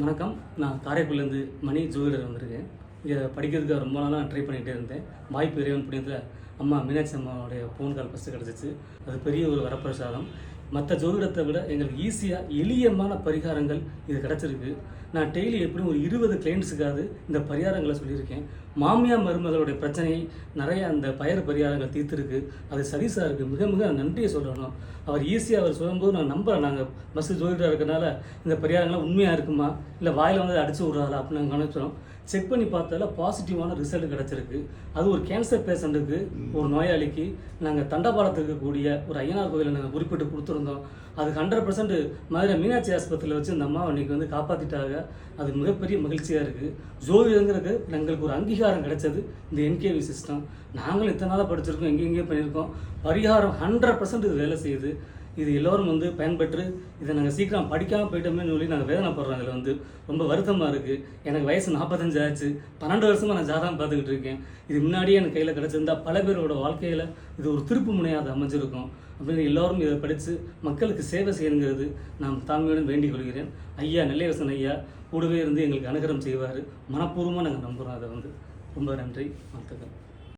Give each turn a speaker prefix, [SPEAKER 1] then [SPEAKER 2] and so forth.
[SPEAKER 1] வணக்கம். நான் காரைக்குடிலேருந்து மணி ஜோதிடர் வந்திருக்கேன். இங்கே படிக்கிறதுக்கு ரொம்ப நாளாக ட்ரை பண்ணிகிட்டே இருந்தேன். வாய்ப்பு இறைவன் புண்ணியத்தில் அம்மா மீனாட்சி அம்மாவுடைய ஃபோன் கால் ஃபஸ்ட்டு கிடச்சிச்சு. அது பெரிய ஒரு வரப்பிரசாதம். மற்ற ஜோதிடத்தை விட எங்களுக்கு ஈஸியாக எளியமான பரிகாரங்கள் இது கிடச்சிருக்கு. நான் டெய்லி எப்படியும் ஒரு இருபது கிளைண்ட்ஸுக்காவது இந்த பரிகாரங்களை சொல்லியிருக்கேன். மாமியா மருமகளுடைய பிரச்சனையை நிறைய அந்த பயர் பரிகாரங்கள் தீர்த்துருக்கு. அது சரிசாருக்கு மிக மிக நன்றியை சொல்லணும். அவர் ஈஸியாக அவர் சொல்லும்போது நான் நம்புகிறேன் நாங்கள் பஸ் ஜோதிடராக இருக்கிறனால இந்த பரிகாரங்கள்லாம் உண்மையாக இருக்குமா? இல்லை வாயில் வந்து அடிச்சு விட்றாளா? அப்படின்னு நாங்கள் நினைச்சோம் செக் பண்ணி பார்த்ததில் பாசிட்டிவான ரிசல்ட் கிடச்சிருக்கு. அது ஒரு கேன்சர் பேஷண்ட்டுக்கு ஒரு நோயாளிக்கு நாங்கள் தண்டபாடத்துக்கு கூடிய ஒரு ஐயனார் கோயிலில் நாங்கள் குறிப்பிட்டு கொடுத்துருவோம் கொடுத்துருந்தோம் அது ஹண்ட்ரட் பர்சன்ட் மதுரை மீனாட்சி ஆஸ்பத்திரியில் வச்சு இந்த அம்மாவை இன்னைக்கு வந்து காப்பாற்றிட்டாங்க அது மிகப்பெரிய மகிழ்ச்சியாக இருக்குது ஜோதிடங்கிறது எங்களுக்கு ஒரு அங்கீகாரம் கிடைச்சது இந்த என்கேவி சிஸ்டம் நாங்களும் இத்தனை நாளாக படிச்சிருக்கோம் எங்கே பண்ணியிருக்கோம். பரிகாரம் ஹண்ட்ரட் பர்சன்ட் இது வேலை செய்யுது. இது எல்லோரும் வந்து பயன்பெற்று இதை நாங்கள் சீக்கிரம் படிக்காமல் போயிட்டோமேன்னு சொல்லி நாங்கள் வேதனைப்படுறோம் இதில் வந்து. ரொம்ப வருத்தமாக இருக்குது எனக்கு வயசு நாற்பத்தஞ்சு ஆச்சு. பன்னெண்டு வருஷமாக நான் ஜாதகம் பார்த்துக்கிட்டு இருக்கேன். இது முன்னாடியே எனக்கு கையில் கிடச்சிருந்தா பல பேரோட வாழ்க்கையில் இது ஒரு திருப்பு முனையாக அமைஞ்சிருக்கும். அப்படின்னு எல்லோரும் இதை படித்து மக்களுக்கு சேவை செய்யணுங்கிறது நான் தாழ்மையுடன் வேண்டிக் கொள்கிறேன். ஐயா நெல்லையரசன் ஐயா கூடவே இருந்து எங்களுக்கு அனுகிரம் செய்வார். மனப்பூர்வமாக நாங்கள் நம்புகிறோம் அதை வந்து. ரொம்ப நன்றி வாழ்த்துக்கள்.